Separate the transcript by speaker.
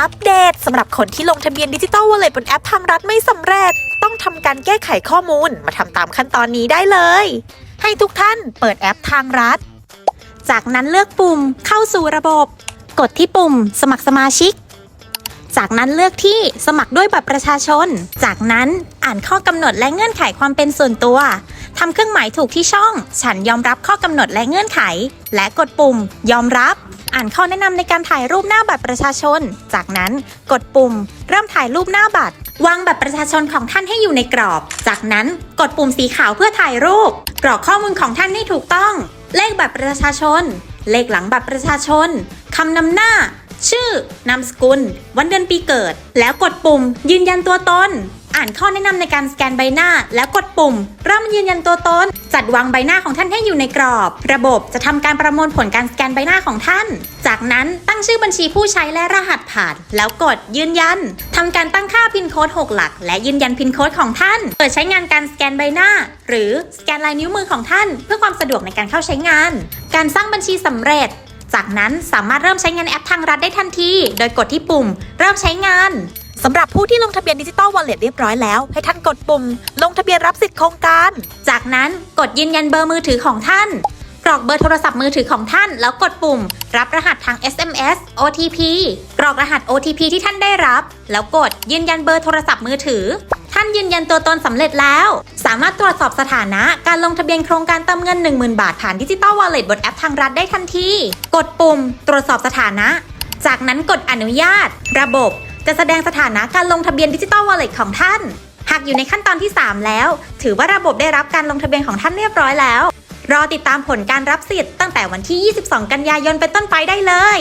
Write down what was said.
Speaker 1: อัปเดตสำหรับคนที่ลงทะเบียนดิจิตอลวอลเล็ตบนแอปทางรัฐไม่สำเร็จ ต้องทำการแก้ไขข้อมูลมาทำตามขั้นตอนนี้ได้เลย ให้ทุกท่านเปิดแอปทางรัฐ จากนั้นเลือกปุ่มเข้าสู่ระบบ กดที่ปุ่ม สมัครสมาชิก จากนั้นเลือกที่สมัครด้วยบัตรประชาชน จากนั้นอ่านข้อกำหนดและเงื่อนไขความเป็นส่วนตัว ทำเครื่องหมายถูกที่ช่อง ฉันยอมรับข้อกำหนดและเงื่อนไข และกดปุ่ม ยอมรับ อ่านข้อแนะนำในการถ่ายรูปหน้าบัตรประชาชน จากนั้นกดปุ่ม เริ่มถ่ายรูปหน้าบัตร วางบัตรประชาชนของท่านให้อยู่ในกรอบ จากนั้นกดปุ่มสีขาวเพื่อถ่ายรูป กรอกข้อมูลของท่านให้ถูกต้อง เลขบัตรประชาชน เลขหลังบัตรประชาชนคำนำหน้า ชื่อนามสกุล วันเดือนปีเกิด แล้วกดปุ่ม ยืนยันตัวตน อ่านข้อแนะนำในการสแกนใบหน้า แล้วกดปุ่ม เริ่มยืนยันตัวตน จัดวางใบหน้าของท่านให้อยู่ในกรอบ ระบบจะทำการประมวลผลการสแกนใบหน้าของท่าน จากนั้นตั้งชื่อบัญชีผู้ใช้และรหัสผ่าน แล้วกดยืนยันทำการตั้งค่าพินโค้ด6หลัก และยืนยันพินโค้ดของท่าน เปิดใช้งานการสแกนใบหน้า หรือสแกนลายนิ้วมือของท่าน เพื่อความสะดวกในการเข้าใช้งาน การสร้างบัญชีสำเร็จจากนั้นสามารถเริ่มใช้งานแอปทางรัฐได้ทันที โดยกดที่ปุ่ม เริ่มใช้งาน สำหรับผู้ที่ลงทะเบียนดิจิตอลวอลเล็ตเรียบร้อยแล้ว ให้ท่านกดปุ่ม ลงทะเบียนรับสิทธิ์โครงการ จากนั้นกดยืนยันเบอร์มือถือของท่าน กรอกเบอร์โทรศัพท์มือถือของท่าน แล้วกดปุ่ม รับรหัสทาง SMS OTP กรอกรหัส OTP ที่ท่านได้รับ แล้วกดยืนยันเบอร์โทรศัพท์มือถือ ท่านยืนยันตัวตนสำเร็จแล้ว สามารถตรวจสอบสถานะการลงทะเบียนโครงการเติมเงิน 10,000 บาทผ่านดิจิตอลวอลเล็ตบนแอปทางรัฐได้ทันที กดปุ่ม ตรวจสอบสถานะ จากนั้นกดอนุญาต ระบบ จะแสดงสถานะการลงทะเบียนดิจิตอลวอลเล็ตของท่าน หากอยู่ในขั้นตอนที่ 3 แล้ว ถือว่าระบบได้รับการลงทะเบียนของท่านเรียบร้อยแล้ว รอติดตามผลการรับสิทธิ์ตั้งแต่วันที่ 22 กันยายนเป็นต้นไปได้เลย